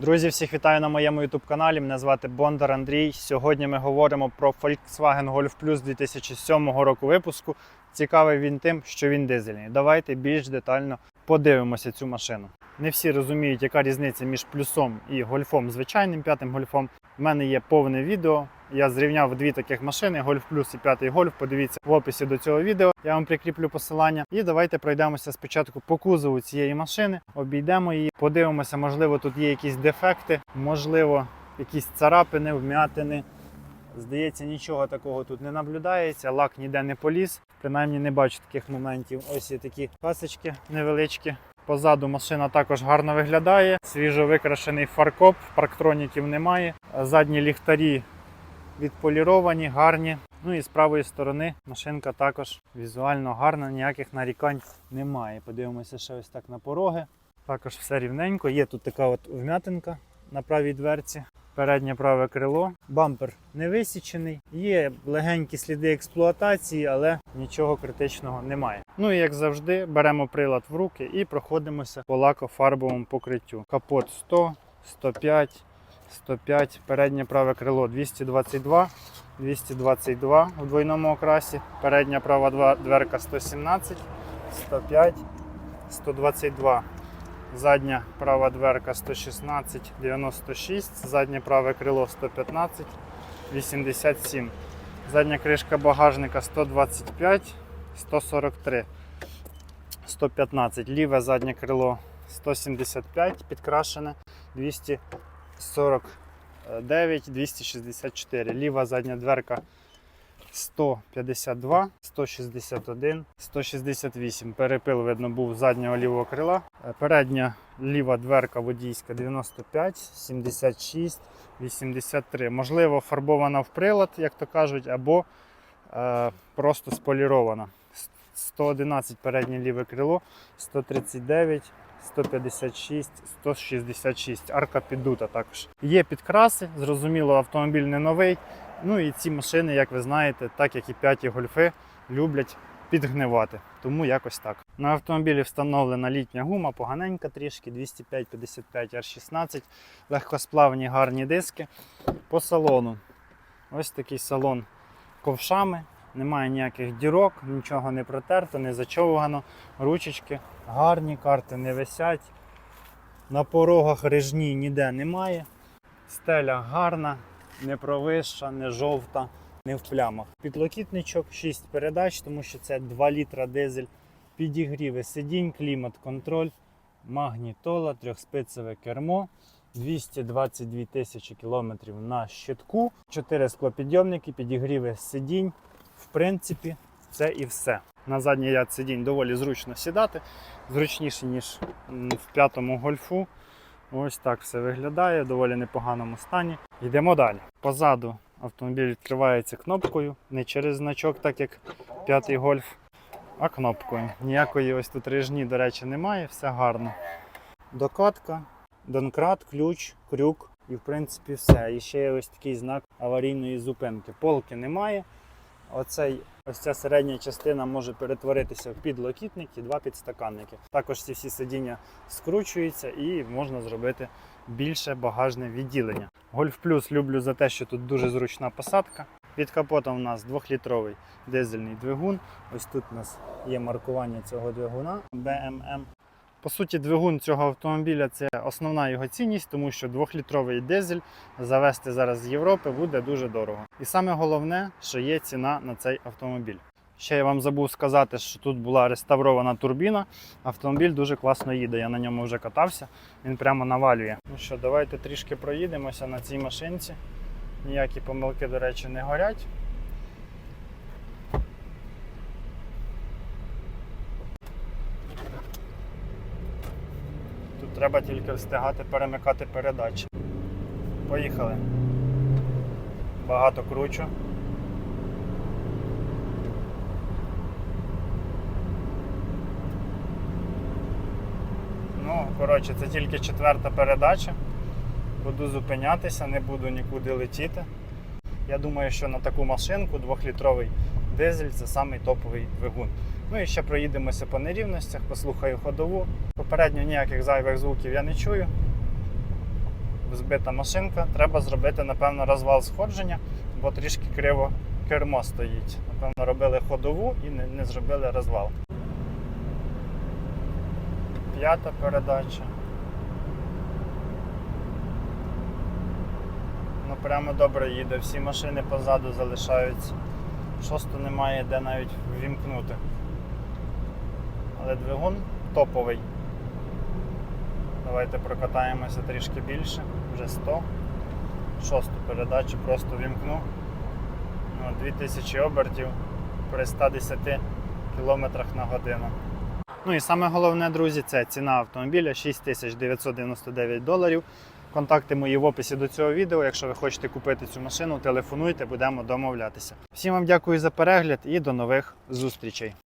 Друзі, всіх вітаю на моєму youtube каналі. Мене звати Бондар Андрій. Сьогодні ми говоримо про Volkswagen Golf Plus 2007 року випуску. Цікавий він тим, що він дизельний. Давайте більш детально подивимося цю машину. Не всі розуміють, яка різниця між плюсом і гольфом, звичайним п'ятим гольфом. У мене є повне відео. Я зрівняв дві таких машини: Golf Plus і п'ятий гольф. Подивіться в описі до цього відео. Я вам прикріплю посилання. І давайте пройдемося спочатку по кузову цієї машини, обійдемо її, подивимося, можливо, тут є якісь дефекти, можливо, якісь царапини, вмятини. Здається, нічого такого тут не наблюдається, лак ніде не поліз. Принаймні не бачу таких моментів. Ось є такі пасочки невеличкі. Позаду машина також гарно виглядає. Свіжо викрашений фаркоп, парктроніків немає. Задні ліхтарі відполіровані, гарні. Ну і з правої сторони машинка також візуально гарна, ніяких нарікань немає. Подивимося ще ось так на пороги. Також все рівненько. Є тут така от вмятинка на правій дверці. Переднє праве крило. Бампер не висічений. Є легенькі сліди експлуатації, але нічого критичного немає. Ну і як завжди, беремо прилад в руки і проходимося по лакофарбовому покриттю. Капот 100, 105, 105, переднє праве крило 222, 222 у двойному окрасі, передня права дверка 117, 105, 122. Задня права дверка 116, 96, заднє праве крило 115, 87. Задня кришка багажника 125, 143, 115. Ліве заднє крило 175, підкрашене 249, 264. Ліва задня дверка 152, 161, 168. Перепил, видно, був заднього лівого крила. Е, Передня ліва дверка водійська 95, 76, 83. Можливо, фарбована в прилад, як то кажуть, або е, просто сполірована. 111 переднє ліве крило, 139, 156, 166. Арка піддута також. Є підкраси, зрозуміло, автомобіль не новий. Ну і ці машини, як ви знаєте, так як і п'яті гольфи, люблять підгнивати. Тому якось так. На автомобілі встановлена літня гума, поганенька трішки, 205-55 R16, легкосплавні гарні диски. По салону. Ось такий салон ковшами. Немає ніяких дірок, нічого не протерто, не зачовгано. Ручечки гарні, карти не висять. На порогах режні ніде немає. Стеля гарна, не провища, не жовта, не в плямах. Підлокітничок 6 передач, тому що це 2 літра дизель. Підігріви сидінь, клімат, контроль, магнітола, трьохспицеве кермо. 222 тисячі кілометрів на щитку, 4 склопідйомники, підігріви сидінь. В принципі, це і все. На задній ряд сидінь доволі зручно сідати, зручніше, ніж в п'ятому гольфу. Ось так все виглядає, в доволі непоганому стані. Йдемо далі. Позаду автомобіль відкривається кнопкою, не через значок, так як п'ятий гольф, а кнопкою. Ніякої ось тут режні, до речі, немає, все гарно. Докатка, донкрат, ключ, крюк і в принципі все. І ще є ось такий знак аварійної зупинки. Полки немає. Оцей, ось ця середня частина може перетворитися в підлокітник і два підстаканники. Також ці всі сидіння скручуються і можна зробити більше багажне відділення. Гольф плюс люблю за те, що тут дуже зручна посадка. Під капотом у нас 2-літровий дизельний двигун. Ось тут у нас є маркування цього двигуна BMM. По суті, двигун цього автомобіля це основна його цінність, тому що 2-літровий дизель завести зараз з Європи буде дуже дорого. І саме головне, що є ціна на цей автомобіль. Ще я вам забув сказати, що тут була реставрована турбіна. Автомобіль дуже класно їде. Я на ньому вже катався, він прямо навалює. Ну що, давайте трішки проїдемося на цій машинці. Ніякі помилки, до речі, не горять. Треба тільки встигати перемикати передачі. Поїхали. Багато кручу. Ну, коротше, це тільки четверта передача. Буду зупинятися, не буду нікуди летіти. Я думаю, що на таку машинку 2-літровий дизель це самий топовий двигун. Ну і ще проїдемося по нерівностях, послухаю ходову. Попередньо ніяких зайвих звуків я не чую. збита машинка. Треба зробити, напевно, розвал сходження, бо трішки криво кермо стоїть. Напевно, робили ходову і не, не зробили розвал. П'ята передача. Ну прямо добре їде, всі машини позаду залишаються. Шосту немає де навіть ввімкнути. Але двигун топовий. Давайте прокатаємося трішки більше, вже 100. Шосту передачу просто вімкну. Ну, 2000 обертів при 110 км на годину. Ну і саме головне, друзі, це ціна автомобіля 6999 доларів. Контакти мої в описі до цього відео. Якщо ви хочете купити цю машину, телефонуйте, будемо домовлятися. Всім вам дякую за перегляд і до нових зустрічей.